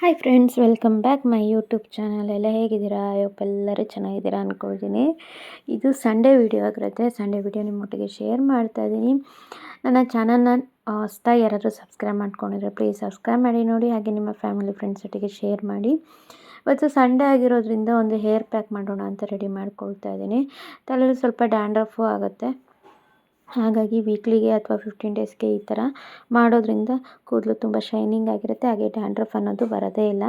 Hi friends welcome back my YouTube channel ಎಲ್ಲ ಹೇಗಿದ್ದೀರಾ? ಅಯ್ಯಪ್ಪ ಎಲ್ಲರೂ ಚೆನ್ನಾಗಿದ್ದೀರಾ ಅಂದ್ಕೊಳ್ತೀನಿ ಇದು ಸಂಡೇ ವಿಡಿಯೋ ಆಗಿರುತ್ತೆ. ಸಂಡೇ ವಿಡಿಯೋ ನಿಮ್ಮೊಟ್ಟಿಗೆ ಶೇರ್ ಮಾಡ್ತಾ ಇದ್ದೀನಿ. ನನ್ನ ಚಾನಲ್ನ ಹೊಸ್ತಾ ಯಾರಾದರೂ ಸಬ್ಸ್ಕ್ರೈಬ್ ಮಾಡ್ಕೊಂಡಿದ್ರೆ ಪ್ಲೀಸ್ ಸಬ್ಸ್ಕ್ರೈಬ್ ಮಾಡಿ ನೋಡಿ. ಹಾಗೆ ನಿಮ್ಮ ಫ್ಯಾಮಿಲಿ ಫ್ರೆಂಡ್ಸ್ ಒಟ್ಟಿಗೆ ಶೇರ್ ಮಾಡಿ. ಇವತ್ತು ಸಂಡೇ ಆಗಿರೋದ್ರಿಂದ ಒಂದು ಹೇರ್ ಪ್ಯಾಕ್ ಮಾಡೋಣ ಅಂತ ರೆಡಿ ಮಾಡ್ಕೊಳ್ತಾ ಇದ್ದೀನಿ. ತಲೆಯಲ್ಲಿ ಸ್ವಲ್ಪ ಡ್ಯಾಂಡ್ರಫು ಆಗುತ್ತೆ. ಹಾಗಾಗಿ ವೀಕ್ಲಿಗೆ ಅಥವಾ ಫಿಫ್ಟೀನ್ ಡೇಸ್ಗೆ ಈ ಥರ ಮಾಡೋದ್ರಿಂದ ಕೂದಲು ತುಂಬ ಶೈನಿಂಗ್ ಆಗಿರುತ್ತೆ. ಹಾಗೆ ಡ್ಯಾಂಡ್ರಫ್ ಅನ್ನೋದು ಬರೋದೇ ಇಲ್ಲ.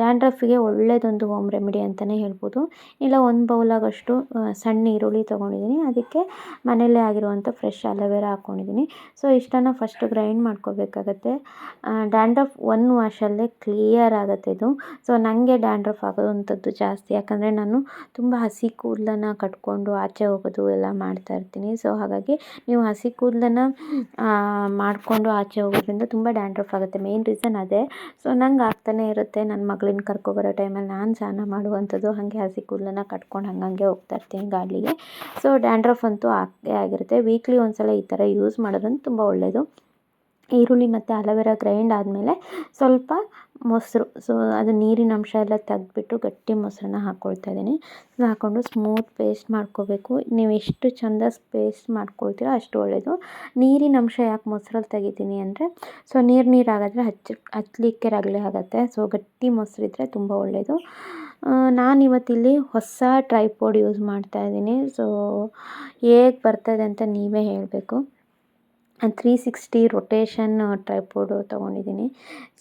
ಡ್ಯಾಂಡ್ರಫಿಗೆ ಒಳ್ಳೆಯದೊಂದು ಹೋಮ್ ರೆಮಿಡಿ ಅಂತಲೇ ಹೇಳ್ಬೋದು. ಇಲ್ಲ, ಒಂದು ಬೌಲಾಗಷ್ಟು ಸಣ್ಣ ಈರುಳ್ಳಿ ತೊಗೊಂಡಿದ್ದೀನಿ. ಅದಕ್ಕೆ ಮನೆಯಲ್ಲೇ ಆಗಿರುವಂಥ ಫ್ರೆಶ್ ಅಲೋವೆರಾ ಹಾಕ್ಕೊಂಡಿದ್ದೀನಿ ಸೊ ಇಷ್ಟನ್ನು ಫಸ್ಟ್ ಗ್ರೈಂಡ್ ಮಾಡ್ಕೋಬೇಕಾಗತ್ತೆ. ಡ್ಯಾಂಡ್ರಫ್ ಒನ್ ವಾಶಲ್ಲೇ ಕ್ಲಿಯರ್ ಆಗುತ್ತೆ ಇದು. ಸೊ ನನಗೆ ಡ್ಯಾಂಡ್ರಫ್ ಆಗೋದಂಥದ್ದು ಜಾಸ್ತಿ. ಯಾಕಂದರೆ ನಾನು ತುಂಬ ಹಸಿ ಕೂದಲನ್ನು ಕಟ್ಕೊಂಡು ಆಚೆ ಹೋಗೋದು ಎಲ್ಲ ಮಾಡ್ತಾ ಇರ್ತೀನಿ. ಸೊ ಹಾಗಾಗಿ ನೀವು ಹಸಿ ಕೂದಲನ್ನು ಮಾಡಿಕೊಂಡು ಆಚೆ ಹೋಗೋದ್ರಿಂದ ತುಂಬ ಡ್ಯಾಂಡ್ರಫ್ ಆಗುತ್ತೆ. ಮೇನ್ ರೀಸನ್ ಅದೇ. ಸೊ ನಂಗೆ ಆಗ್ತಾನೆ ಇರುತ್ತೆ. ನನ್ನ ಮಗಳನ್ನ ಕರ್ಕೊಬರೋ ಟೈಮಲ್ಲಿ ನಾನು ಸ್ನಾನ ಮಾಡುವಂಥದ್ದು ಹಾಗೆ ಹಸಿ ಕೂದಲನ್ನು ಕಟ್ಕೊಂಡು ಹಂಗಂಗೆ ಹೋಗ್ತಾ ಇರ್ತೀನಿ ಗಾಳಿಗೆ. ಸೊ ಡ್ಯಾಂಡ್ರಫ್ ಅಂತೂ ಆಗೇ ಆಗಿರುತ್ತೆ. ವೀಕ್ಲಿ ಒಂದು ಸಲ ಈ ಥರ ಯೂಸ್ ಮಾಡೋದ್ರಿಂದ ತುಂಬ ಒಳ್ಳೆಯದು ಈರುಳ್ಳಿ ಮತ್ತು ಅಲೋವೆರಾ ಗ್ರೈಂಡ್ ಆದಮೇಲೆ ಸ್ವಲ್ಪ ಮೊಸರು. ಸೊ ಅದು ನೀರಿನ ಅಂಶ ಎಲ್ಲ ತೆಗೆದ್ಬಿಟ್ಟು ಗಟ್ಟಿ ಮೊಸರನ್ನ ಹಾಕ್ಕೊಳ್ತಾ ಇದ್ದೀನಿ. ಹಾಕ್ಕೊಂಡು ಸ್ಮೂತ್ ಪೇಸ್ಟ್ ಮಾಡ್ಕೋಬೇಕು. ನೀವು ಎಷ್ಟು ಚೆಂದ ಪೇಸ್ಟ್ ಮಾಡ್ಕೊಳ್ತೀರೋ ಅಷ್ಟು ಒಳ್ಳೆಯದು ನೀರಿನ ಅಂಶ ಯಾಕೆ ಮೊಸರಲ್ಲಿ ತೆಗಿತೀನಿ ಅಂದರೆ ಸೊ ನೀರು ನೀರು ಆಗಿದ್ರೆ ಹಚ್ಚ, ಹಚ್ಚಲಿಕ್ಕೆ ರಗಳೆ ಆಗುತ್ತೆ. ಸೊ ಗಟ್ಟಿ ಮೊಸರಿದ್ರೆ ತುಂಬ ಒಳ್ಳೆಯದು ನಾನಿವತ್ತಿಲ್ಲಿ ಹೊಸ ಟ್ರೈಪೋಡ್ ಯೂಸ್ ಮಾಡ್ತಾ ಇದ್ದೀನಿ. ಸೊ ಹೇಗೆ ಬರ್ತದೆ ಅಂತ ನೀವೇ ಹೇಳಬೇಕು. ತ್ರೀ ಸಿಕ್ಸ್ಟಿ ರೊಟೇಷನ್ ಟ್ರೈಪೋಡು ತೊಗೊಂಡಿದ್ದೀನಿ.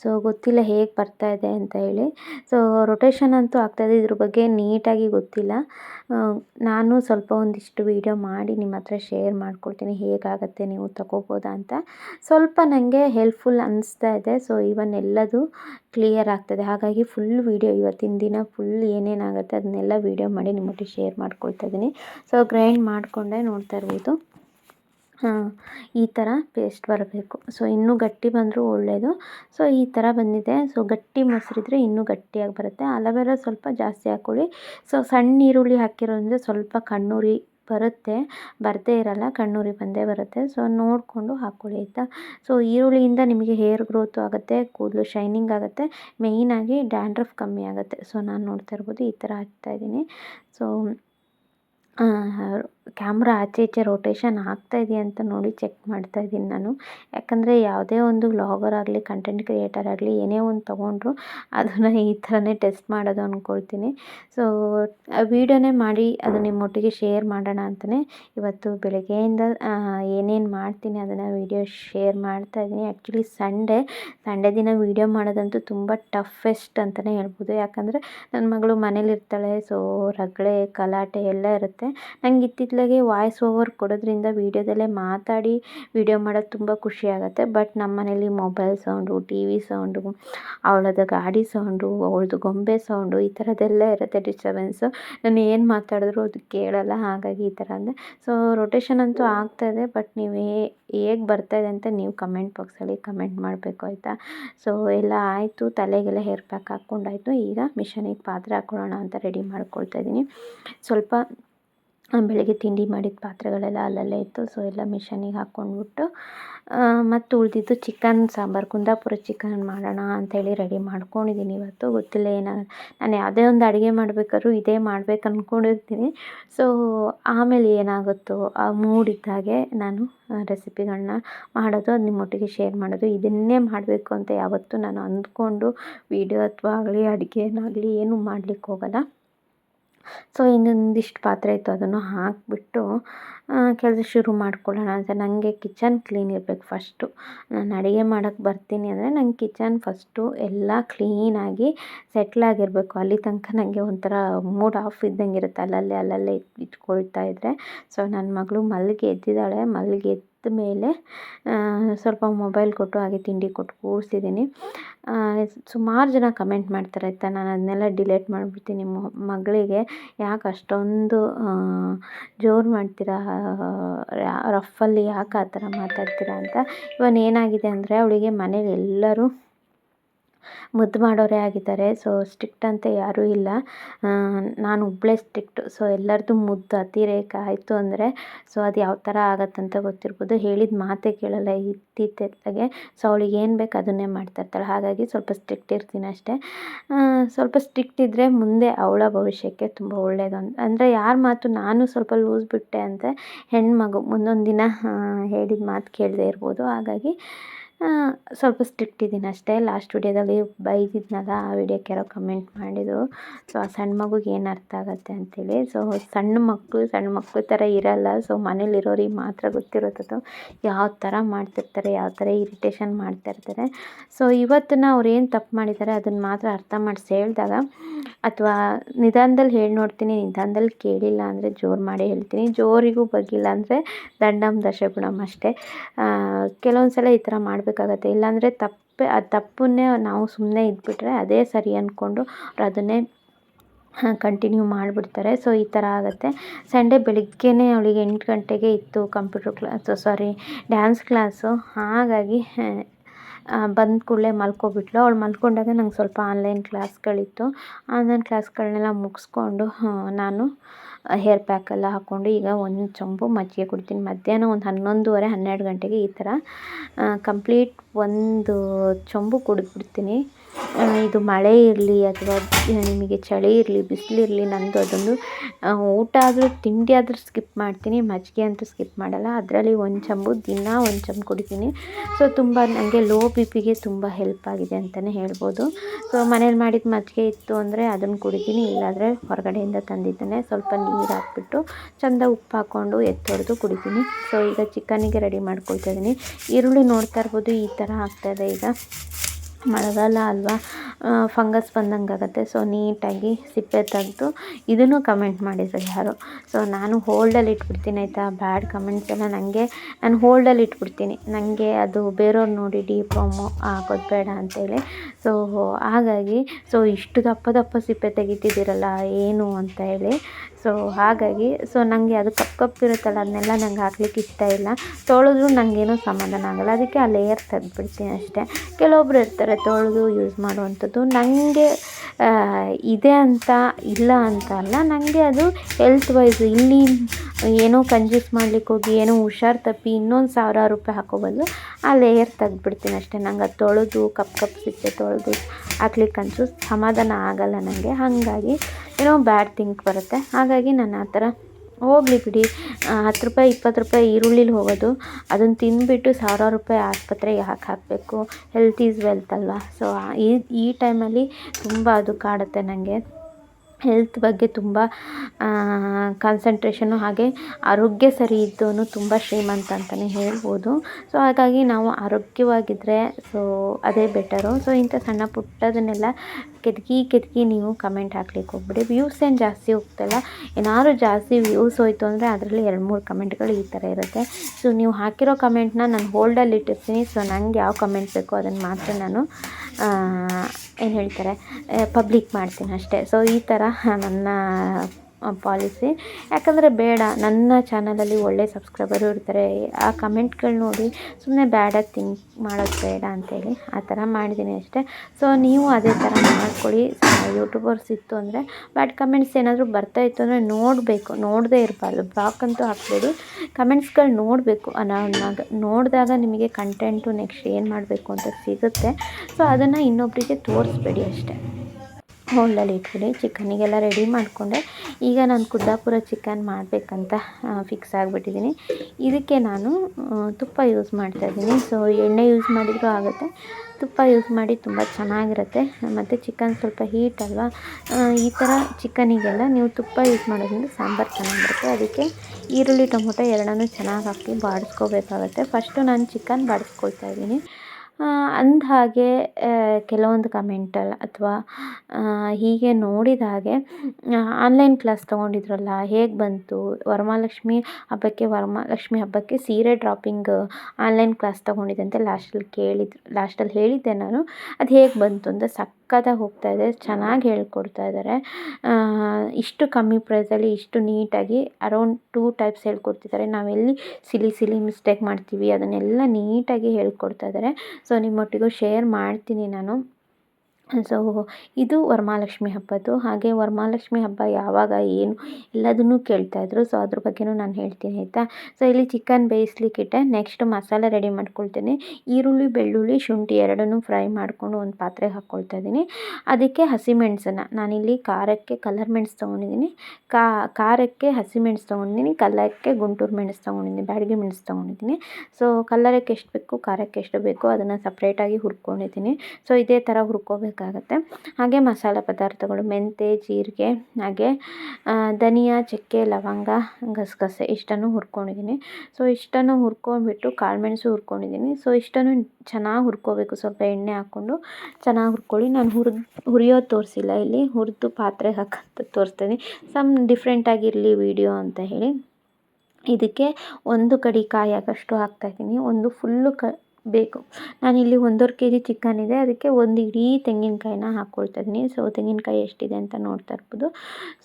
ಸೊ ಗೊತ್ತಿಲ್ಲ ಹೇಗೆ ಬರ್ತಾ ಇದೆ ಅಂತ ಹೇಳಿ. ಸೊ ರೊಟೇಷನ್ ಅಂತೂ ಆಗ್ತಾಯಿದೆ ಇದ್ರ ಬಗ್ಗೆ ನೀಟಾಗಿ ಗೊತ್ತಿಲ್ಲ. ನಾನು ಸ್ವಲ್ಪ ಒಂದಿಷ್ಟು ವೀಡಿಯೋ ಮಾಡಿ ನಿಮ್ಮ ಹತ್ರ ಶೇರ್ ಮಾಡ್ಕೊಳ್ತೀನಿ. ಹೇಗಾಗುತ್ತೆ ನೀವು ತಗೋಬೋದಾ ಅಂತ. ಸ್ವಲ್ಪ ನನಗೆ ಹೆಲ್ಪ್ಫುಲ್ ಅನ್ನಿಸ್ತಾ ಇದೆ. ಸೊ ಇವನ್ ಎಲ್ಲದು ಕ್ಲಿಯರ್ ಆಗ್ತದೆ. ಹಾಗಾಗಿ ಫುಲ್ ವೀಡಿಯೋ ಇವತ್ತಿನ ದಿನ ಫುಲ್ ಏನೇನಾಗುತ್ತೆ ಅದನ್ನೆಲ್ಲ ವೀಡಿಯೋ ಮಾಡಿ ನಿಮ್ಮೊಟ್ಟಿಗೆ ಶೇರ್ ಮಾಡ್ಕೊಳ್ತಾ ಇದ್ದೀನಿ. ಸೊ ಗ್ರೈಂಡ್ ಮಾಡಿಕೊಂಡೆ ನೋಡ್ತಾ ಇರ್ಬೋದು. ಈ ಥರ ಪೇಸ್ಟ್ ಬರಬೇಕು. ಸೊ ಇನ್ನೂ ಗಟ್ಟಿ ಬಂದರೂ ಒಳ್ಳೆಯದು ಸೊ ಈ ಥರ ಬಂದಿದೆ. ಸೊ ಗಟ್ಟಿ ಮೊಸರಿದ್ರೆ ಇನ್ನೂ ಗಟ್ಟಿಯಾಗಿ ಬರುತ್ತೆ. ಅಲವೆರಾ ಸ್ವಲ್ಪ ಜಾಸ್ತಿ ಹಾಕ್ಕೊಳ್ಳಿ ಸೊ ಸಣ್ಣ ಈರುಳ್ಳಿ ಹಾಕಿರೋದ್ರಿಂದ ಸ್ವಲ್ಪ ಕಣ್ಣೂರಿ ಬರುತ್ತೆ. ಬರದೇ ಇರಲ್ಲ, ಕಣ್ಣೂರಿ ಬಂದೇ ಬರುತ್ತೆ. ಸೊ ನೋಡಿಕೊಂಡು ಹಾಕ್ಕೊಳ್ಳಿ ಆಯಿತಾ? ಸೊ ಈರುಳ್ಳಿಯಿಂದ ನಿಮಗೆ ಹೇರ್ ಗ್ರೋತು ಆಗುತ್ತೆ, ಕೂದಲು ಶೈನಿಂಗ್ ಆಗುತ್ತೆ. ಮೇಯ್ನಾಗಿ ಡ್ಯಾಂಡ್ರಫ್ ಕಮ್ಮಿ ಆಗುತ್ತೆ. ಸೊ ನಾನು ನೋಡ್ತಾ ಇರ್ಬೋದು, ಈ ಥರ ಹಾಕ್ತಾಯಿದ್ದೀನಿ ಸೊ ಕ್ಯಾಮ್ರಾ ಆಚೆ ಈಚೆ ರೊಟೇಷನ್ ಆಗ್ತಾ ಇದೆಯಾ ಅಂತ ನೋಡಿ ಚೆಕ್ ಮಾಡ್ತಾ ಇದ್ದೀನಿ ನಾನು. ಯಾಕಂದರೆ ಯಾವುದೇ ಒಂದು ವ್ಲಾಗರ್ ಆಗಲಿ ಕಂಟೆಂಟ್ ಕ್ರಿಯೇಟರ್ ಆಗಲಿ, ಏನೇ ಒಂದು ತೊಗೊಂಡ್ರು ಅದನ್ನು ಈ ಥರನೇ ಟೆಸ್ಟ್ ಮಾಡೋದು ಅಂದ್ಕೊಳ್ತೀನಿ ಸೊ ವೀಡಿಯೋನೇ ಮಾಡಿ ಅದು ನಿಮ್ಮೊಟ್ಟಿಗೆ ಶೇರ್ ಮಾಡೋಣ ಅಂತಲೇ ಇವತ್ತು ಬೆಳಗ್ಗೆಯಿಂದ ಏನೇನು ಮಾಡ್ತೀನಿ ಅದನ್ನು ವೀಡಿಯೋ ಶೇರ್ ಮಾಡ್ತಾ ಇದ್ದೀನಿ. ಆ್ಯಕ್ಚುಲಿ ಸಂಡೇ ಸಂಡೇ ದಿನ ವೀಡಿಯೋ ಮಾಡೋದಂತೂ ತುಂಬ ಟಫೆಸ್ಟ್ ಅಂತಲೇ ಹೇಳ್ಬೋದು. ಯಾಕಂದರೆ ನನ್ನ ಮಗಳು ಮನೇಲಿರ್ತಾಳೆ ಸೊ ರಗಳೆ, ಗಲಾಟೆ ಎಲ್ಲ ಇರುತ್ತೆ. ನಂಗೆ ಇತ್ತಿತ್ಲಾಗೆ ವಾಯ್ಸ್ ಓವರ್ ಕೊಡೋದ್ರಿಂದ ವೀಡಿಯೋದಲ್ಲೇ ಮಾತಾಡಿ ವೀಡಿಯೋ ಮಾಡೋದು ತುಂಬ ಖುಷಿ ಆಗುತ್ತೆ. ಬಟ್ ನಮ್ಮ ಮನೇಲಿ mobile sound T V sound ಅವಳದ್ದು ಗಾಡಿ ಸೌಂಡು ಅವಳದು ಗೊಂಬೆ ಸೌಂಡು ಈ ಥರದ್ದೆಲ್ಲ ಇರುತ್ತೆ ಡಿಸ್ಟರ್ಬೆನ್ಸು ನಾನು ಏನು ಮಾತಾಡಿದ್ರು ಅದು ಕೇಳಲ್ಲ, ಹಾಗಾಗಿ ಈ ಥರ ಅಂದರೆ ಸೊ ರೊಟೇಷನ್ ಅಂತೂ ಆಗ್ತಾಯಿದೆ ಬಟ್ ನೀವು ಹೇಗೆ ಬರ್ತಾಯಿದೆ ಅಂತ ನೀವು ಕಮೆಂಟ್ ಬಾಕ್ಸಲ್ಲಿ ಕಮೆಂಟ್ ಮಾಡಬೇಕು, ಆಯಿತಾ? ಸೊ ಎಲ್ಲ ಆಯಿತು, ತಲೆಗೆಲ್ಲ ಹೇರ್ ಪ್ಯಾಕ್ ಹಾಕ್ಕೊಂಡಾಯಿತು ಈಗ ಮಿಷನಿಗೆ ಪಾತ್ರೆ ಹಾಕ್ಕೊಳ್ಳೋಣ ಅಂತ ರೆಡಿ ಮಾಡ್ಕೊಳ್ತಾ ಇದ್ದೀನಿ. ಸ್ವಲ್ಪ ಬೆಳಗ್ಗೆ ತಿಂಡಿ ಮಾಡಿದ ಪಾತ್ರೆಗಳೆಲ್ಲ ಅಲ್ಲಲ್ಲೇ ಇತ್ತು. ಸೊ ಎಲ್ಲ ಮಿಷನಿಗೆ ಹಾಕ್ಕೊಂಡ್ಬಿಟ್ಟು ಮತ್ತು ಉಳಿದಿದ್ದು ಚಿಕನ್ ಸಾಂಬಾರು, ಕುಂದಾಪುರ ಚಿಕನ್ ಮಾಡೋಣ ಅಂಥೇಳಿ ರೆಡಿ ಮಾಡ್ಕೊಂಡಿದ್ದೀನಿ ಇವತ್ತು. ಗೊತ್ತಿಲ್ಲ ಏನ, ನಾನು ಯಾವುದೇ ಒಂದು ಅಡುಗೆ ಮಾಡಬೇಕಾದ್ರೂ ಇದೇ ಮಾಡ್ಬೇಕು ಅಂದ್ಕೊಂಡಿರ್ತೀನಿ ಸೊ ಆಮೇಲೆ ಏನಾಗುತ್ತೋ ಆ ಮೂಡ್ ಇದ್ದಾಗೆ ನಾನು ರೆಸಿಪಿಗಳನ್ನ ಮಾಡೋದು ಅದು ನಿಮ್ಮೊಟ್ಟಿಗೆ ಶೇರ್ ಮಾಡೋದು. ಇದನ್ನೇ ಮಾಡಬೇಕು ಅಂತ ಯಾವತ್ತೂ ನಾನು ಅಂದ್ಕೊಂಡು ವೀಡಿಯೋ ಅಥವಾ ಆಗಲಿ, ಅಡುಗೆನಾಗಲಿ, ಏನೂ ಮಾಡ್ಲಿಕ್ಕೆ ಹೋಗಲ್ಲ. ಸೊ, ಇನ್ನೊಂದಿಷ್ಟು ಪಾತ್ರೆ ಇತ್ತು, ಅದನ್ನು ಹಾಕಿಬಿಟ್ಟು ಕೆಲಸ ಶುರು ಮಾಡ್ಕೊಳ್ಳೋಣ ಅಂತ. ನನಗೆ ಕಿಚನ್ ಕ್ಲೀನ್ ಇರಬೇಕು ಫಸ್ಟು. ನಾನು ಅಡುಗೆ ಮಾಡೋಕ್ಕೆ ಬರ್ತೀನಿ ಅಂದರೆ ನಂಗೆ ಕಿಚನ್ ಫಸ್ಟು ಎಲ್ಲ ಕ್ಲೀನಾಗಿ ಸೆಟ್ಲಾಗಿರಬೇಕು ಅಲ್ಲಿ ತನಕ ನನಗೆ ಒಂಥರ ಮೂಡ್ ಆಫ್ ಇದ್ದಂಗೆ ಇರುತ್ತೆ. ಅಲ್ಲಲ್ಲೇ ಅಲ್ಲಲ್ಲೇ ಇಟ್ಕೊಳ್ತಾ ಇದ್ದರೆ ಸೊ ನನ್ನ ಮಗಳು ಮಲ್ಲಿಗೆ ಎದ್ದಿದ್ದಾಳೆ. ಮಲ್ಲಿಗೆ ಮೇಲೆ ಸ್ವಲ್ಪ ಮೊಬೈಲ್ ಕೊಟ್ಟು ಹಾಗೆ ತಿಂಡಿ ಕೊಟ್ಟು ಕೂರಿಸಿದ್ದೀನಿ. ಸುಮಾರು ಜನ ಕಮೆಂಟ್ ಮಾಡ್ತಾರೆ ಆಯಿತಾ ನಾನು ಅದನ್ನೆಲ್ಲ ಡಿಲೇಟ್ ಮಾಡಿಬಿಡ್ತೀನಿ ಮಗಳಿಗೆ. ಯಾಕೆ ಅಷ್ಟೊಂದು ಜೋರು ಮಾಡ್ತೀರಾ? ರಫಲ್ಲಿ ಯಾಕೆ ಆ ಥರ ಮಾತಾಡ್ತೀರಾ? ಅಂತ. ಇವನ್ ಏನಾಗಿದೆ ಅಂದರೆ, ಅವಳಿಗೆ ಮನೇಲಿ ಎಲ್ಲರೂ ಮುದ್ದು ಮಾಡೋರೇ ಆಗಿದ್ದಾರೆ. ಸೊ ಸ್ಟ್ರಿಕ್ಟ್ ಅಂತ ಯಾರೂ ಇಲ್ಲ. ನಾನು ಒಬ್ಬಳೇ ಸ್ಟ್ರಿಕ್ಟು ಸೊ ಎಲ್ಲರದ್ದು ಮುದ್ದು, ಅತಿರೇಕ ಆಯಿತು ಅಂದರೆ ಸೊ ಅದು ಯಾವ ಥರ ಆಗತ್ತಂತ ಗೊತ್ತಿರ್ಬೋದು. ಹೇಳಿದ ಮಾತೇ ಕೇಳಲ್ಲ ಇತ್ತಿತ್ತಲಾಗೆ ಸೊ ಅವಳಿಗೆ ಏನು ಬೇಕು ಅದನ್ನೇ ಮಾಡ್ತಾ ಇರ್ತಾಳೆ. ಹಾಗಾಗಿ ಸ್ವಲ್ಪ ಸ್ಟ್ರಿಕ್ಟ್ ಇರ್ತೀನಿ ಅಷ್ಟೇ. ಸ್ವಲ್ಪ ಸ್ಟ್ರಿಕ್ಟ್ ಇದ್ದರೆ ಮುಂದೆ ಅವಳ ಭವಿಷ್ಯಕ್ಕೆ ತುಂಬ ಒಳ್ಳೆಯದು ಅಂದರೆ, ಯಾರ ಮಾತು ನಾನು ಸ್ವಲ್ಪ ಲೂಸ್ ಬಿಟ್ಟೆ ಅಂದರೆ, ಹೆಣ್ಮಗು ಮುಂದೊಂದು ದಿನ ಹೇಳಿದ ಮಾತು ಕೇಳದೇ ಇರ್ಬೋದು. ಹಾಗಾಗಿ ಸ್ವಲ್ಪ ಸ್ಟ್ರಿಕ್ಟ್ ಇದ್ದೀನಿ ಅಷ್ಟೇ. ಲಾಸ್ಟ್ ವಿಡಿಯೋದಲ್ಲಿ ಬೈದಿದ್ನಲ್ಲ, ಆ ವಿಡಿಯೋಕ್ಕೆ ಯಾರೋ ಕಮೆಂಟ್ ಮಾಡಿದ್ರು. ಸೊ ಆ ಸಣ್ಣ ಮಗುಗೆ ಏನು ಅರ್ಥ ಆಗುತ್ತೆ ಅಂತೇಳಿ. ಸೊ ಸಣ್ಣ ಮಕ್ಕಳು ಸಣ್ಣ ಮಕ್ಕಳು ಥರ ಇರೋಲ್ಲ. ಸೊ ಮನೇಲಿರೋರಿಗೆ ಮಾತ್ರ ಗೊತ್ತಿರೋದು ಯಾವ ಥರ ಮಾಡ್ತಿರ್ತಾರೆ, ಯಾವ ಥರ ಇರಿಟೇಷನ್ ಮಾಡ್ತಾಯಿರ್ತಾರೆ ಸೊ ಇವತ್ತನ್ನು ಅವ್ರು ಏನು ತಪ್ಪು ಮಾಡಿದ್ದಾರೆ ಅದನ್ನು ಮಾತ್ರ ಅರ್ಥ ಮಾಡಿಸಿ ಹೇಳಿದಾಗ ಅಥವಾ ನಿಧಾನದಲ್ಲಿ ಹೇಳಿ ನೋಡ್ತೀನಿ, ನಿಧಾನದಲ್ಲಿ ಕೇಳಿಲ್ಲ ಅಂದರೆ ಜೋರು ಮಾಡಿ ಹೇಳ್ತೀನಿ. ಜೋರಿಗೂ ಬಗ್ಗಿಲ್ಲ ಅಂದರೆ ದಂಡಮ್ ದಶಗುಣಂ ಅಷ್ಟೇ. ಕೆಲವೊಂದು ಸಲ ಈ ಥರ ಮಾಡಬೇಕಾಗತ್ತೆ. ಇಲ್ಲಾಂದರೆ ತಪ್ಪೇ, ಆ ತಪ್ಪನ್ನೇ ನಾವು ಸುಮ್ಮನೆ ಇದ್ಬಿಟ್ರೆ ಅದೇ ಸರಿ ಅಂದ್ಕೊಂಡು ಅವ್ರು ಅದನ್ನೇ ಕಂಟಿನ್ಯೂ ಮಾಡಿಬಿಡ್ತಾರೆ. ಸೊ ಈ ಥರ ಆಗುತ್ತೆ. ಸಂಡೇ ಬೆಳಿಗ್ಗೆನೇ ಅವಳಿಗೆ ಎಂಟು ಗಂಟೆಗೆ ಇತ್ತು computer class sorry dance class ಹಾಗಾಗಿ ಬಂದ ಕೂಡಲೇ ಮಲ್ಕೊಬಿಟ್ಲು. ಅವಳು ಮಲ್ಕೊಂಡಾಗ ನಂಗೆ ಸ್ವಲ್ಪ ಆನ್ಲೈನ್ ಕ್ಲಾಸ್ಗಳಿತ್ತು ಆನ್ಲೈನ್ ಕ್ಲಾಸ್ಗಳನ್ನೆಲ್ಲ ಮುಗಿಸ್ಕೊಂಡು ನಾನು ಹೇರ್ ಪ್ಯಾಕೆಲ್ಲ ಹಾಕ್ಕೊಂಡು ಈಗ ಒಂದು ಚೊಂಬು ಮಜ್ಜಿಗೆ ಕುಡಿತೀನಿ. ಮಧ್ಯಾಹ್ನ ಒಂದು ಹನ್ನೊಂದುವರೆ, ಹನ್ನೆರಡು ಗಂಟೆಗೆ ಈ ಥರ ಕಂಪ್ಲೀಟ್ ಒಂದು ಚೊಂಬು ಕುಡಿದ್ಬಿಡ್ತೀನಿ ಇದು ಮಳೆ ಇರಲಿ ಅಥವಾ ನಿಮಗೆ ಚಳಿ ಇರಲಿ ಬಿಸಿಲಿರಲಿ ನನ್ನದು ಅದೊಂದು ಊಟ ಆದರೂ ತಿಂಡಿ ಆದರೂ ಸ್ಕಿಪ್ ಮಾಡ್ತೀನಿ, ಮಜ್ಜಿಗೆ ಅಂತೂ ಸ್ಕಿಪ್ ಮಾಡಲ್ಲ. ಅದರಲ್ಲಿ ಒಂದು ಚಂಬು ದಿನ ಒಂದು ಚಂಬು ಕುಡಿತೀನಿ. ಸೊ ತುಂಬ ನನಗೆ ಲೋ ಬಿ ಪಿಗೆ ತುಂಬ ಹೆಲ್ಪ್ ಆಗಿದೆ ಅಂತಲೇ ಹೇಳ್ಬೋದು. ಸೊ ಮನೇಲಿ ಮಾಡಿದ ಮಜ್ಜಿಗೆ ಇತ್ತು ಅಂದರೆ ಅದನ್ನು ಕುಡಿತೀನಿ, ಇಲ್ಲಾಂದರೆ ಹೊರಗಡೆಯಿಂದ ತಂದಿದ್ದೇನೆ ಸ್ವಲ್ಪ ನೀರು ಹಾಕ್ಬಿಟ್ಟು ಚೆಂದ ಉಪ್ಪು ಹಾಕ್ಕೊಂಡು ಎತ್ತೊಡೆದು ಕುಡಿತೀನಿ. ಸೊ ಈಗ ಚಿಕನಿಗೆ ರೆಡಿ ಮಾಡ್ಕೊಳ್ತಾ ಇದ್ದೀನಿ. ಈರುಳ್ಳಿ ನೋಡ್ತಾ ಇರ್ಬೋದು, ಈ ಥರ ಆಗ್ತಾಯಿದೆ ಈಗ. ಮಳೆಗಾಲ ಅಲ್ವಾ ಫಂಗಸ್ ಬಂದಂಗೆ ಆಗುತ್ತೆ ಸೊ ನೀಟಾಗಿ ಸಿಪ್ಪೆ ತೆಗೆದು ಇದನ್ನು ಕಮೆಂಟ್ ಮಾಡಿದ್ರು ಯಾರು. ಸೊ ನಾನು ಹೋಲ್ಡಲ್ಲಿ ಇಟ್ಬಿಡ್ತೀನಿ ಆಯಿತಾ? ಬ್ಯಾಡ್ ಕಮೆಂಟ್ಸ್ ಎಲ್ಲ ನನಗೆ ನಾನು ಹೋಲ್ಡಲ್ಲಿ ಇಟ್ಬಿಡ್ತೀನಿ. ನನಗೆ ಅದು ಬೇರೆಯವ್ರು ನೋಡಿ ಡಿ ಪ್ರೋಮೋ ಆಗೋದು ಬೇಡ ಅಂತೇಳಿ. ಸೊ ಹಾಗಾಗಿ ಸೊ ಇಷ್ಟು ದಪ್ಪ ದಪ್ಪ ಸಿಪ್ಪೆ ತೆಗಿತಿದ್ದೀರಲ್ಲ, ಏನು ಅಂತ ಹೇಳಿ. ಸೊ ಹಾಗಾಗಿ ಸೊ ನನಗೆ ಅದು ಕಪ್ ಕಪ್ ಇರುತ್ತಲ್ಲ, ಅದನ್ನೆಲ್ಲ ನಂಗೆ ಹಾಕ್ಲಿಕ್ಕೆ ಇಷ್ಟ ಇಲ್ಲ. ತೊಳೆದ್ರೂ ನನಗೇನು ಸಮಾಧಾನ ಆಗಲ್ಲ. ಅದಕ್ಕೆ ಆ ಲೇಯರ್ ತೆಗೆದ್ಬಿಡ್ತೀನಿ ಅಷ್ಟೇ. ಕೆಲವೊಬ್ರು ಇರ್ತಾರೆ, ತೊಳೆದು ಯೂಸ್ ಮಾಡುವಂಥದ್ದು. ನನಗೆ ಇದೆ ಅಂತ, ಇಲ್ಲ ಅಂತ ಅಲ್ಲ. ನನಗೆ ಅದು ಹೆಲ್ತ್ ವೈಸ್ ಇಲ್ಲಿ ಏನೋ ಕಂಜ್ಯೂಸ್ ಮಾಡ್ಲಿಕ್ಕೆ ಹೋಗಿ, ಏನೋ ಹುಷಾರು ತಪ್ಪಿ ಇನ್ನೊಂದು ಸಾವಿರಾರು ರೂಪಾಯಿ ಹಾಕೋ ಆ ಲೇಯರ್ ತೆಗೆದ್ಬಿಡ್ತೀನಿ ಅಷ್ಟೇ. ನಂಗೆ ಅದು ತೊಳೆದು, ಕಪ್ ಕಪ್ ಸಿಕ್ಕೆ ತೊಳೆದು ಅನ್ಸು, ಸಮಾಧಾನ ಆಗಲ್ಲ ನನಗೆ ಹಾಗಾಗಿ, ಏನೋ ಬ್ಯಾಡ್ ಥಿಂಕ್ ಬರುತ್ತೆ. ಹಾಗಾಗಿ ನಾನು ಆ ಥರ ಹೋಗಲಿ ಬಿಡಿ. ಹತ್ತು ರೂಪಾಯಿ, ಇಪ್ಪತ್ತು ರೂಪಾಯಿ ಈರುಳ್ಳಿಲಿ ಹೋಗೋದು. ಅದನ್ನು ತಿಂದುಬಿಟ್ಟು ಸಾವಿರಾರು ರೂಪಾಯಿ ಆಸ್ಪತ್ರೆಗೆ ಯಾಕೆ ಹಾಕಬೇಕು? ಹೆಲ್ತ್ ಈಸ್ ವೆಲ್ತ್ ಅಲ್ವಾ? ಸೊ ಈ ಈ ಟೈಮಲ್ಲಿ ತುಂಬ ಅದು ಕಾಡುತ್ತೆ ನನಗೆ ಹೆಲ್ತ್ ಬಗ್ಗೆ ತುಂಬ ಕಾನ್ಸಂಟ್ರೇಷನು ಹಾಗೆ ಆರೋಗ್ಯ ಸರಿ ಇದ್ದವನು ತುಂಬ ಶ್ರೀಮಂತ ಅಂತಲೇ ಹೇಳ್ಬೋದು. ಸೊ ಹಾಗಾಗಿ ನಾವು ಆರೋಗ್ಯವಾಗಿದ್ದರೆ ಸೊ ಅದೇ ಬೆಟರು ಸೊ ಇಂಥ ಸಣ್ಣ ಪುಟ್ಟದನ್ನೆಲ್ಲ ಕೆದಕಿ ಕೆದಕಿ ನೀವು ಕಮೆಂಟ್ ಹಾಕ್ಲಿಕ್ಕೆ ಹೋಗ್ಬಿಡಿ. ವ್ಯೂಸ್ ಏನು ಜಾಸ್ತಿ ಹೋಗ್ತಲ್ಲ ಏನಾದ್ರು ಜಾಸ್ತಿ ವ್ಯೂಸ್ ಹೋಯಿತು ಅಂದರೆ ಅದರಲ್ಲಿ ಎರಡು ಮೂರು ಕಮೆಂಟ್ಗಳು ಈ ಥರ ಇರುತ್ತೆ. ಸೊ ನೀವು ಹಾಕಿರೋ ಕಮೆಂಟ್ನ ನಾನು ಹೋಲ್ಡಲ್ಲಿ ಇಟ್ಟಿರ್ತೀನಿ. ಸೊ ನನಗೆ ಯಾವ ಕಮೆಂಟ್ ಬೇಕೋ ಅದನ್ನು ಮಾತ್ರ ನಾನು ಏನು ಹೇಳ್ತಾರೆ? ಪಬ್ಲಿಕ್ ಮಾಡ್ತೀನಿ ಅಷ್ಟೇ. ಸೊ ಈ ಥರ ನನ್ನ ಪಾಲಿಸಿ. ಯಾಕಂದರೆ ಬೇಡ, ನನ್ನ ಚಾನಲಲ್ಲಿ ಒಳ್ಳೆ ಸಬ್ಸ್ಕ್ರೈಬರು ಇರ್ತಾರೆ, ಆ ಕಮೆಂಟ್ಗಳು ನೋಡಿ ಸುಮ್ಮನೆ ಬ್ಯಾಡಾಗಿ ಥಿಂಕ್ ಮಾಡೋದು ಬೇಡ ಅಂತೇಳಿ ಆ ಥರ ಮಾಡಿದ್ದೀನಿ ಅಷ್ಟೇ. ಸೊ, ನೀವು ಅದೇ ಥರ ಮಾಡ್ಕೊಳ್ಳಿ. ಯೂಟ್ಯೂಬರ್ಸ್ ಇತ್ತು ಅಂದರೆ ಬ್ಯಾಡ್ ಕಮೆಂಟ್ಸ್ ಏನಾದರೂ ಬರ್ತಾ ಇತ್ತು ಅಂದರೆ ನೋಡಬೇಕು, ನೋಡದೇ ಇರಬಾರ್ದು. ಬ್ಲಾಕ್ ಅಂತೂ ಹಾಕ್ಬೇಡಿ. ಕಮೆಂಟ್ಸ್ಗಳು ನೋಡಬೇಕು ನಾವು ನೋಡಿದಾಗ ನಿಮಗೆ ಕಂಟೆಂಟು ನೆಕ್ಸ್ಟ್ ಏನು ಮಾಡಬೇಕು ಅಂತ ಸಿಗುತ್ತೆ. ಸೊ, ಅದನ್ನು ಇನ್ನೊಬ್ಬರಿಗೆ ತೋರಿಸ್ಬೇಡಿ ಅಷ್ಟೇ. ಹೋಲ್ಡಲ್ಲಿ ಇಟ್ಬಿಡಿ ಚಿಕನ್ನಿಗೆಲ್ಲ ರೆಡಿ ಮಾಡಿಕೊಂಡೆ. ಈಗ ನಾನು ಕುದ್ದಾಪುರ ಚಿಕನ್ ಮಾಡಬೇಕಂತ ಫಿಕ್ಸ್ ಆಗಿಬಿಟ್ಟಿದ್ದೀನಿ. ಇದಕ್ಕೆ ನಾನು ತುಪ್ಪ ಯೂಸ್ ಮಾಡ್ತಾಯಿದ್ದೀನಿ ಸೊ ಎಣ್ಣೆ ಯೂಸ್ ಮಾಡಿದರೂ ಆಗುತ್ತೆ. ತುಪ್ಪ ಯೂಸ್ ಮಾಡಿ ತುಂಬ ಚೆನ್ನಾಗಿರುತ್ತೆ. ಮತ್ತು ಚಿಕನ್ ಸ್ವಲ್ಪ ಹೀಟ್ ಅಲ್ವಾ? ಈ ಥರ ಚಿಕನಿಗೆಲ್ಲ ನೀವು ತುಪ್ಪ ಯೂಸ್ ಮಾಡೋದ್ರಿಂದ ಸಾಂಬಾರು ಚೆನ್ನಾಗಿರುತ್ತೆ. ಅದಕ್ಕೆ ಈರುಳ್ಳಿ ಟೊಮೊಟೊ ಎರಡನ್ನೂ ಚೆನ್ನಾಗಿ ಹಾಕಿ ಬಾಡಿಸ್ಕೋಬೇಕಾಗತ್ತೆ. ಫಸ್ಟು ನಾನು ಚಿಕನ್ ಬಾಡಿಸ್ಕೊಳ್ತಾ ಇದ್ದೀನಿ. ಅಂದಹಾಗೆ ಕೆಲವೊಂದು ಕಮೆಂಟಲ್ಲಿ ಅಥವಾ ಹೀಗೆ ನೋಡಿದ ಹಾಗೆ ಆನ್ಲೈನ್ ಕ್ಲಾಸ್ ತೊಗೊಂಡಿದ್ರಲ್ಲ, ಹೇಗೆ ಬಂತು? ವರಮಹಾಲಕ್ಷ್ಮಿ ಹಬ್ಬಕ್ಕೆ ವರಮಹಾಲಕ್ಷ್ಮಿ ಹಬ್ಬಕ್ಕೆ ಸೀರೆ ಡ್ರಾಪಿಂಗ್ ಆನ್ಲೈನ್ ಕ್ಲಾಸ್ ತೊಗೊಂಡಿದ್ದೆ ಅಂತ ಲಾಸ್ಟಲ್ಲಿ ಕೇಳಿದ್ರು ಲಾಸ್ಟಲ್ಲಿ ಹೇಳಿದ್ದೆ ನಾನು. ಅದು ಹೇಗೆ ಬಂತು ಅಂತ ಸಕ್ಕತ್ತಾಗಿ ಇದೆ, ಚೆನ್ನಾಗಿ ಹೇಳ್ಕೊಡ್ತಾ ಇದ್ದಾರೆ ಇಷ್ಟು ಕಮ್ಮಿ ಪ್ರೈಸಲ್ಲಿ ಇಷ್ಟು ನೀಟಾಗಿ ಅರೌಂಡ್ ಟೂ ಟೈಪ್ಸ್ ಹೇಳ್ಕೊಡ್ತಿದ್ದಾರೆ ನಾವೆಲ್ಲಿ ಸಿಲಿ ಸಿಲಿ ಮಿಸ್ಟೇಕ್ ಮಾಡ್ತೀವಿ, ಅದನ್ನೆಲ್ಲ ನೀಟಾಗಿ ಹೇಳ್ಕೊಡ್ತಾ ಇದ್ದಾರೆ ಸೊ ನಿಮ್ಮೊಟ್ಟಿಗೂ ಶೇರ್ ಮಾಡ್ತೀನಿ ನಾನು. ಸೊ ಇದು ವರಮಹಾಲಕ್ಷ್ಮಿ ಹಬ್ಬದ್ದು ಹಾಗೆ ವರಮಹಾಲಕ್ಷ್ಮಿ ಹಬ್ಬ ಯಾವಾಗ, ಏನು, ಎಲ್ಲದನ್ನೂ ಕೇಳ್ತಾಯಿದ್ರು ಸೊ ಅದ್ರ ಬಗ್ಗೆಯೂ ನಾನು ಹೇಳ್ತೀನಿ, ಆಯಿತಾ? ಸೊ ಇಲ್ಲಿ ಚಿಕನ್ ಬೇಯಿಸ್ಲಿಕ್ಕಿಟ್ಟೆ ನೆಕ್ಸ್ಟ್ ಮಸಾಲೆ ರೆಡಿ ಮಾಡ್ಕೊಳ್ತೀನಿ. ಈರುಳ್ಳಿ, ಬೆಳ್ಳುಳ್ಳಿ, ಶುಂಠಿ ಎರಡನ್ನೂ ಫ್ರೈ ಮಾಡಿಕೊಂಡು ಒಂದು ಪಾತ್ರೆಗೆ ಹಾಕ್ಕೊಳ್ತಾ ಇದ್ದೀನಿ. ಅದಕ್ಕೆ ಹಸಿಮೆಣಸನ್ನು ನಾನಿಲ್ಲಿ ಖಾರಕ್ಕೆ ಕಲರ್ ಮೆಣಸು ತೊಗೊಂಡಿದ್ದೀನಿ. ಖಾರಕ್ಕೆ ಹಸಿಮೆಣಸು ತೊಗೊಂಡಿದ್ದೀನಿ. ಕಲ್ಲಕ್ಕೆ ಗುಂಟೂರು ಮೆಣಸು ತೊಗೊಂಡಿದ್ದೀನಿ. ಬ್ಯಾಡಿಗೆ ಮೆಣಸು ತೊಗೊಂಡಿದ್ದೀನಿ. ಸೊ ಕಲ್ಲರಕ್ಕೆ ಎಷ್ಟು ಬೇಕು, ಖಾರಕ್ಕೆ ಎಷ್ಟು ಬೇಕು, ಅದನ್ನು ಸಪ್ರೇಟಾಗಿ ಹುರ್ಕೊಂಡಿದ್ದೀನಿ. ಸೊ ಇದೇ ಥರ ಹುರ್ಕೋಬೇಕು. ಬೇಕಾಗುತ್ತೆ ಹಾಗೆ ಮಸಾಲೆ ಪದಾರ್ಥಗಳು ಮೆಂತ್ಯ ಜೀರಿಗೆ, ಹಾಗೆ ಧನಿಯಾ, ಚಕ್ಕೆ, ಲವಂಗ, ಗಸಗಸೆ ಇಷ್ಟನ್ನು ಹುರ್ಕೊಂಡಿದ್ದೀನಿ. ಸೊ, ಇಷ್ಟನ್ನು ಹುರ್ಕೊಂಡ್ಬಿಟ್ಟು ಕಾಳುಮೆಣಸು ಹುರ್ಕೊಂಡಿದ್ದೀನಿ. ಸೊ, ಇಷ್ಟನ್ನು ಚೆನ್ನಾಗಿ ಹುರ್ಕೋಬೇಕು. ಸ್ವಲ್ಪ ಎಣ್ಣೆ ಹಾಕ್ಕೊಂಡು ಚೆನ್ನಾಗಿ ಹುರ್ಕೊಳ್ಳಿ. ನಾನು ಹುರಿದು ಹುರಿಯೋದು ತೋರಿಸಿಲ್ಲ ಇಲ್ಲಿ. ಹುರಿದು ಪಾತ್ರೆಗೆ ಹಾಕಂತ ತೋರಿಸ್ತೀನಿ. ಸಮ್ ಡಿಫ್ರೆಂಟಾಗಿರಲಿ ವೀಡಿಯೋ ಅಂತ ಹೇಳಿ. ಇದಕ್ಕೆ ಒಂದು ಕಡಿ ಕಾಯಿ ಆಗಷ್ಟು ಹಾಕ್ತಾಯಿದ್ದೀನಿ ಒಂದು ಫುಲ್ಲು ಕ ಬೇಕು. ನಾನಿಲ್ಲಿ ಒಂದೂವರೆ ಕೆ ಜಿ ಚಿಕನ್ ಇದೆ. ಅದಕ್ಕೆ ಒಂದು ಇಡೀ ತೆಂಗಿನಕಾಯಿನ ಹಾಕ್ಕೊಳ್ತಾ ಇದ್ದೀನಿ ಸೊ ತೆಂಗಿನಕಾಯಿ ಎಷ್ಟಿದೆ ಅಂತ ನೋಡ್ತಾ ಇರ್ಬೋದು.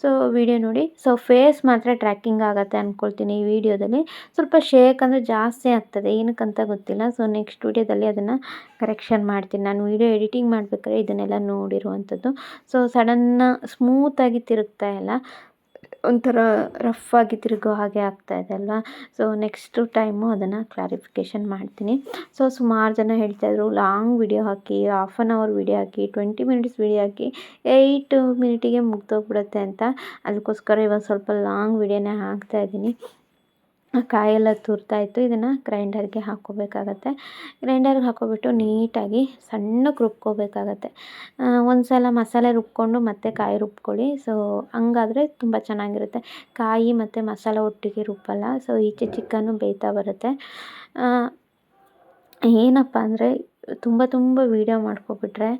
ಸೊ ವಿಡಿಯೋ ನೋಡಿ. ಸೊ ಫೇಸ್ ಮಾತ್ರ ಟ್ರ್ಯಾಕಿಂಗ್ ಆಗುತ್ತೆ ಅಂದ್ಕೊಳ್ತೀನಿ ಈ ವಿಡಿಯೋದಲ್ಲಿ ಸ್ವಲ್ಪ ಶೇಕ್ ಅಂದರೆ ಜಾಸ್ತಿ ಆಗ್ತದೆ. ಏನಕ್ಕಂತ ಗೊತ್ತಿಲ್ಲ. ಸೊ ನೆಕ್ಸ್ಟ್ ವಿಡಿಯೋದಲ್ಲಿ ಅದನ್ನು ಕರೆಕ್ಷನ್ ಮಾಡ್ತೀನಿ. ನಾನು ವಿಡಿಯೋ ಎಡಿಟಿಂಗ್ ಮಾಡಬೇಕಾದ್ರೆ ಇದನ್ನೆಲ್ಲ ನೋಡಿರುವಂಥದ್ದು. ಸೊ ಸಡನ್ನ ಸ್ಮೂತಾಗಿ ತಿರುಗ್ತಾ ಇಲ್ಲ. ಒಂಥರ ರಫ್ ಆಗಿ ತಿರುಗೋ ಹಾಗೆ ಆಗ್ತಾಯಿದೆ ಅಲ್ವಾ? ಸೊ ನೆಕ್ಸ್ಟು ಟೈಮು ಅದನ್ನು ಕ್ಲಾರಿಫಿಕೇಷನ್ ಮಾಡ್ತೀನಿ. ಸೊ ಸುಮಾರು ಜನ ಹೇಳ್ತಾಯಿದ್ರು ಲಾಂಗ್ ವಿಡಿಯೋ ಹಾಕಿ ಹಾಫ್ ಆನ್ ಅವರ್ ವಿಡಿಯೋ ಹಾಕಿ ಟ್ವೆಂಟಿ ಮಿನಿಟ್ಸ್ ವಿಡಿಯೋ ಹಾಕಿ ಏಯ್ಟ್ ಮಿನಿಟಿಗೆ ಮುಗ್ದೋಗ್ಬಿಡುತ್ತೆ ಅಂತ. ಅದಕ್ಕೋಸ್ಕರ ಇವಾಗ ಸ್ವಲ್ಪ ಲಾಂಗ್ ವಿಡಿಯೋನೇ ಹಾಕ್ತಾಯಿದ್ದೀನಿ ಕಾಯೆಲ್ಲ ತುರ್ತಾ ಇತ್ತು. ಇದನ್ನು ಗ್ರೈಂಡರ್ಗೆ ಹಾಕ್ಕೋಬೇಕಾಗತ್ತೆ ಗ್ರೈಂಡರ್ಗೆ ಹಾಕ್ಕೋಬಿಟ್ಟು ನೀಟಾಗಿ ಸಣ್ಣಕ್ಕೆ ರುಬ್ಕೋಬೇಕಾಗತ್ತೆ. ಒಂದು ಸಲ ಮಸಾಲೆ ರುಬ್ಕೊಂಡು ಮತ್ತೆ ಕಾಯಿ ರುಬ್ಕೊಳ್ಳಿ. ಸೊ ಹಂಗಾದ್ರೆ ತುಂಬ ಚೆನ್ನಾಗಿರುತ್ತೆ. ಕಾಯಿ ಮತ್ತು ಮಸಾಲೆ ಒಟ್ಟಿಗೆ ರುಬ್ಬಲ್ಲ. ಸೊ ಈಚೆ ಚಿಕನ್ನು ಬೇಯ್ತಾ ಬರುತ್ತೆ. ಏನಪ್ಪ ಅಂದರೆ ತುಂಬ ತುಂಬ ವೀಡಿಯೋ ಮಾಡ್ಕೊಬಿಟ್ರೆ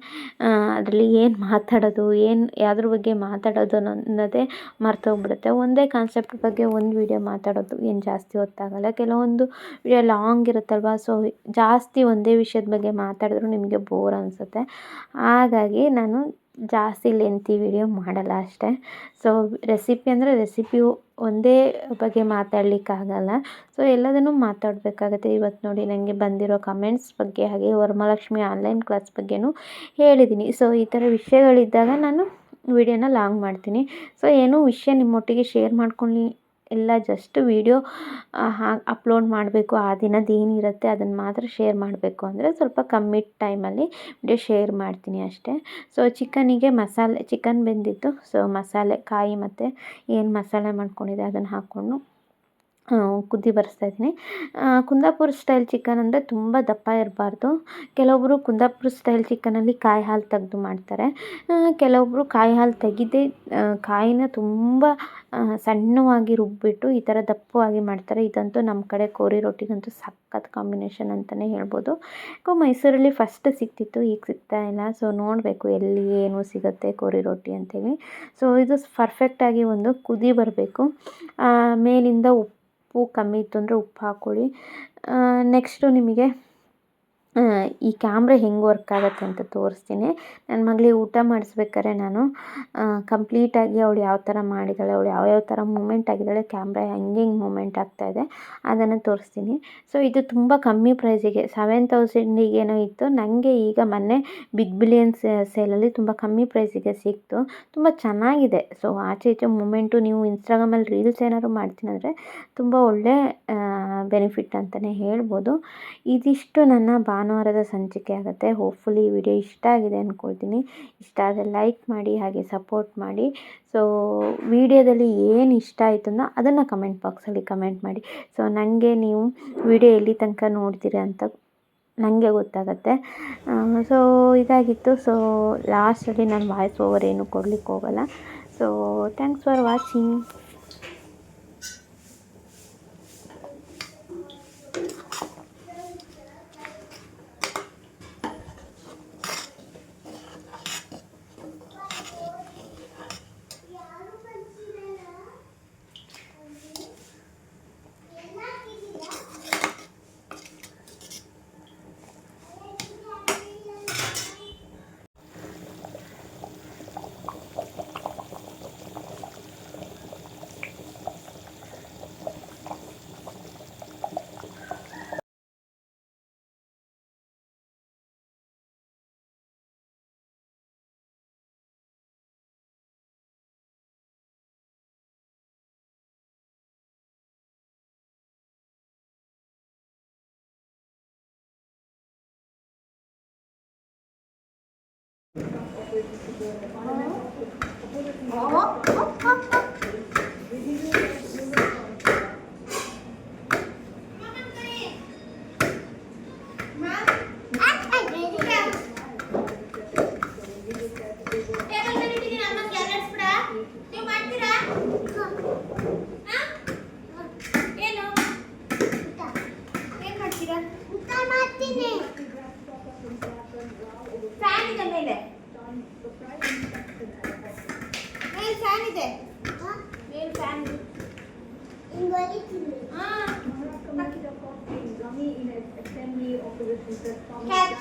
ಅದರಲ್ಲಿ ಏನು ಮಾತಾಡೋದು, ಏನು ಯಾವ್ದ್ರ ಬಗ್ಗೆ ಮಾತಾಡೋದು ಅನ್ನೋದೇ ಮರ್ತೋಗ್ಬಿಡುತ್ತೆ. ಒಂದೇ ಕಾನ್ಸೆಪ್ಟ್ ಬಗ್ಗೆ ಒಂದು ವೀಡಿಯೋ ಮಾತಾಡೋದು ಏನು ಜಾಸ್ತಿ ಹೊತ್ತಾಗಲ್ಲ. ಕೆಲವೊಂದು ವಿಡಿಯೋ ಲಾಂಗ್ ಇರುತ್ತಲ್ವ ಸೊ ಜಾಸ್ತಿ ಒಂದೇ ವಿಷಯದ ಬಗ್ಗೆ ಮಾತಾಡಿದ್ರು ನಿಮಗೆ ಬೋರ್ ಅನಿಸುತ್ತೆ. ಹಾಗಾಗಿ ನಾನು ಜಾಸ್ತಿ ಲೆಂತಿ ವಿಡಿಯೋ ಮಾಡಲ್ಲ ಅಷ್ಟೇ. ಸೊ ರೆಸಿಪಿ ಅಂದರೆ ರೆಸಿಪಿಯು ಒಂದೇ ಬಗ್ಗೆ ಮಾತಾಡಲಿಕ್ಕಾಗಲ್ಲ. ಸೊ ಎಲ್ಲದನ್ನು ಮಾತಾಡಬೇಕಾಗತ್ತೆ. ಇವತ್ತು ನೋಡಿ ನನಗೆ ಬಂದಿರೋ ಕಮೆಂಟ್ಸ್ ಬಗ್ಗೆ ಹಾಗೆ ವರಮಹಾಲಕ್ಷ್ಮಿ ಆನ್ಲೈನ್ ಕ್ಲಾಸ್ ಬಗ್ಗೆಯೂ ಹೇಳಿದ್ದೀನಿ ಸೊ ಈ ಥರ ವಿಷಯಗಳಿದ್ದಾಗ ನಾನು ವಿಡಿಯೋನ ಲಾಂಗ್ ಮಾಡ್ತೀನಿ. ಸೊ ಏನೋ ವಿಷಯ ನಿಮ್ಮೊಟ್ಟಿಗೆ ಶೇರ್ ಮಾಡ್ಕೊಂಡು ಎಲ್ಲ ಜಸ್ಟ್ ವೀಡಿಯೋ ಹಾ ಅಪ್ಲೋಡ್ ಮಾಡಬೇಕು. ಆ ದಿನದ್ದು ಏನಿರುತ್ತೆ ಅದನ್ನು ಮಾತ್ರ ಶೇರ್ ಮಾಡಬೇಕು ಅಂದರೆ ಸ್ವಲ್ಪ ಕಮ್ಮಿ ಟೈಮಲ್ಲಿ ವಿಡಿಯೋ ಶೇರ್ ಮಾಡ್ತೀನಿ ಅಷ್ಟೇ. ಸೊ ಚಿಕನಿಗೆ ಮಸಾಲೆ, ಚಿಕನ್ ಬೆಂದಿತ್ತು. ಸೊ ಮಸಾಲೆ, ಕಾಯಿ ಮತ್ತು ಏನು ಮಸಾಲೆ ಮಾಡ್ಕೊಂಡಿದ್ದೆ ಅದನ್ನು ಹಾಕ್ಕೊಂಡು ಕುದಿ ಇದ್ದೀನಿ. ಕುಂದಾಪುರ ಸ್ಟೈಲ್ ಚಿಕನ್ ಅಂದರೆ ತುಂಬ ದಪ್ಪ ಇರಬಾರ್ದು. ಕೆಲವೊಬ್ಬರು ಕುಂದಾಪುರ ಸ್ಟೈಲ್ ಚಿಕನಲ್ಲಿ ಕಾಯಿ ಹಾಲು ತೆಗೆದು ಮಾಡ್ತಾರೆ. ಕೆಲವೊಬ್ಬರು ಕಾಯಿ ಹಾಲು ತೆಗೆದೇ ಕಾಯಿನ ತುಂಬ ಸಣ್ಣವಾಗಿ ರುಬ್ಬಿಟ್ಟು ಈ ಥರ ದಪ್ಪವಾಗಿ ಮಾಡ್ತಾರೆ. ಇದಂತೂ ನಮ್ಮ ಕಡೆ ಕೋರಿ ರೊಟ್ಟಿಗಂತೂ ಸಖತ್ ಕಾಂಬಿನೇಷನ್ ಅಂತಲೇ ಹೇಳ್ಬೋದು. ಯಾಕೋ ಮೈಸೂರಲ್ಲಿ ಫಸ್ಟ್ ಸಿಗ್ತಿತ್ತು ಈಗ ಸಿಗ್ತಾ ಇಲ್ಲ. ಸೊ ನೋಡಬೇಕು ಎಲ್ಲಿ ಏನು ಸಿಗುತ್ತೆ ಕೋರಿ ರೊಟ್ಟಿ ಅಂತೇಳಿ. ಸೊ ಇದು ಪರ್ಫೆಕ್ಟಾಗಿ ಒಂದು ಕುದಿ ಬರಬೇಕು. ಮೇಲಿಂದ ಉಪ್ಪು ಉಪ್ಪು ಕಮ್ಮಿ ಇತ್ತು ಅಂದರೆ ಉಪ್ಪು ಹಾಕ್ಕೊಳ್ಳಿ. ನೆಕ್ಸ್ಟು ನಿಮಗೆ ಈ ಕ್ಯಾಮ್ರ ಹೆಂಗೆ ವರ್ಕ್ ಆಗುತ್ತೆ ಅಂತ ತೋರಿಸ್ತೀನಿ. ನನ್ನ ಮಗಳಿಗೆ ಊಟ ಮಾಡಿಸ್ಬೇಕಾರೆ ನಾನು ಕಂಪ್ಲೀಟಾಗಿ ಅವಳು ಯಾವ ಥರ ಮಾಡಿದ್ದಾಳೆ ಅವಳು ಯಾವ್ಯಾವ ಥರ ಮೂಮೆಂಟ್ ಆಗಿದ್ದಾಳೆ ಕ್ಯಾಮ್ರ ಹೆಂಗೆ ಹೆಂಗೆ ಮೂಮೆಂಟ್ ಆಗ್ತಾಯಿದೆ ಅದನ್ನು ತೋರಿಸ್ತೀನಿ. ಸೊ ಇದು ತುಂಬ ಕಮ್ಮಿ ಪ್ರೈಸಿಗೆ ಸೆವೆನ್ ತೌಸಂಡಿಗೇನೋ ಇತ್ತು. ನನಗೆ ಈಗ ಮೊನ್ನೆ ಬಿಗ್ ಬಿಲಿಯನ್ ಸೇಲಲ್ಲಿ ತುಂಬ ಕಮ್ಮಿ ಪ್ರೈಸಿಗೆ ಸಿಕ್ತು. ತುಂಬ ಚೆನ್ನಾಗಿದೆ. ಸೊ ಆಚೆ ಈಚೆ ಮೂಮೆಂಟು ನೀವು ಇನ್ಸ್ಟಾಗ್ರಾಮಲ್ಲಿ ರೀಲ್ಸ್ ಏನಾದ್ರು ಮಾಡ್ತೀನಿ ಅಂದರೆ ತುಂಬ ಒಳ್ಳೆ ಬೆನಿಫಿಟ್ ಅಂತಲೇ ಹೇಳ್ಬೋದು. ಇದಿಷ್ಟು ನನ್ನ ಭಾನುವಾರದ ಸಂಚಿಕೆ ಆಗುತ್ತೆ. ಹೋಪ್ಫುಲಿ ಈ ವಿಡಿಯೋ ಇಷ್ಟ ಆಗಿದೆ ಅಂದ್ಕೊಳ್ತೀನಿ ಇಷ್ಟ ಆದರೆ ಲೈಕ್ ಮಾಡಿ, ಹಾಗೆ ಸಪೋರ್ಟ್ ಮಾಡಿ. ಸೊ ವಿಡಿಯೋದಲ್ಲಿ ಏನು ಇಷ್ಟ ಆಯಿತು ಅನ್ನೋ ಅದನ್ನು ಕಮೆಂಟ್ ಬಾಕ್ಸಲ್ಲಿ ಕಮೆಂಟ್ ಮಾಡಿ. ಸೊ ನನಗೆ ನೀವು ವಿಡಿಯೋ ಎಲ್ಲಿ ತನಕ ನೋಡ್ತೀರಾ ಅಂತ ನನಗೆ ಗೊತ್ತಾಗತ್ತೆ. ಸೊ ಇದಾಗಿತ್ತು. ಸೊ ಲಾಸ್ಟಲ್ಲಿ ನಾನು ವಾಯ್ಸ್ ಓವರ್ ಏನು ಕೊಡ್ಲಿಕ್ಕೆ ಹೋಗಲ್ಲ. So thanks for watching 어? 어? 어? 어? Evet.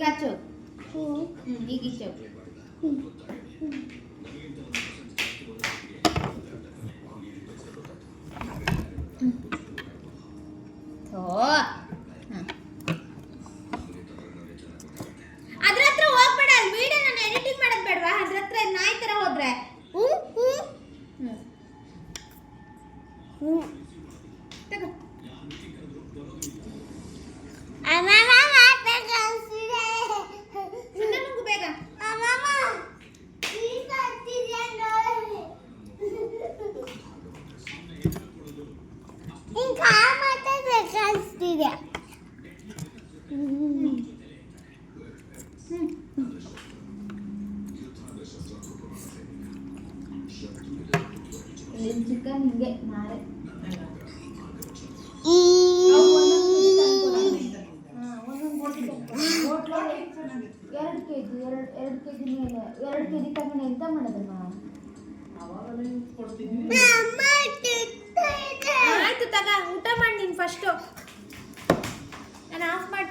이가 쪽. 응. 응, 이기 쪽. 응. 응.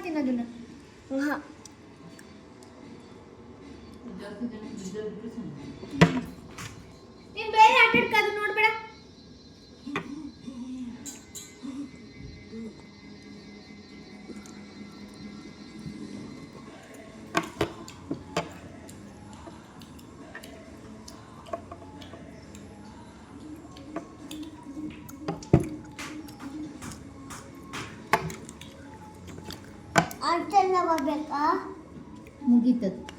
ngerti Naduna? Enggak. संगीतज्ञ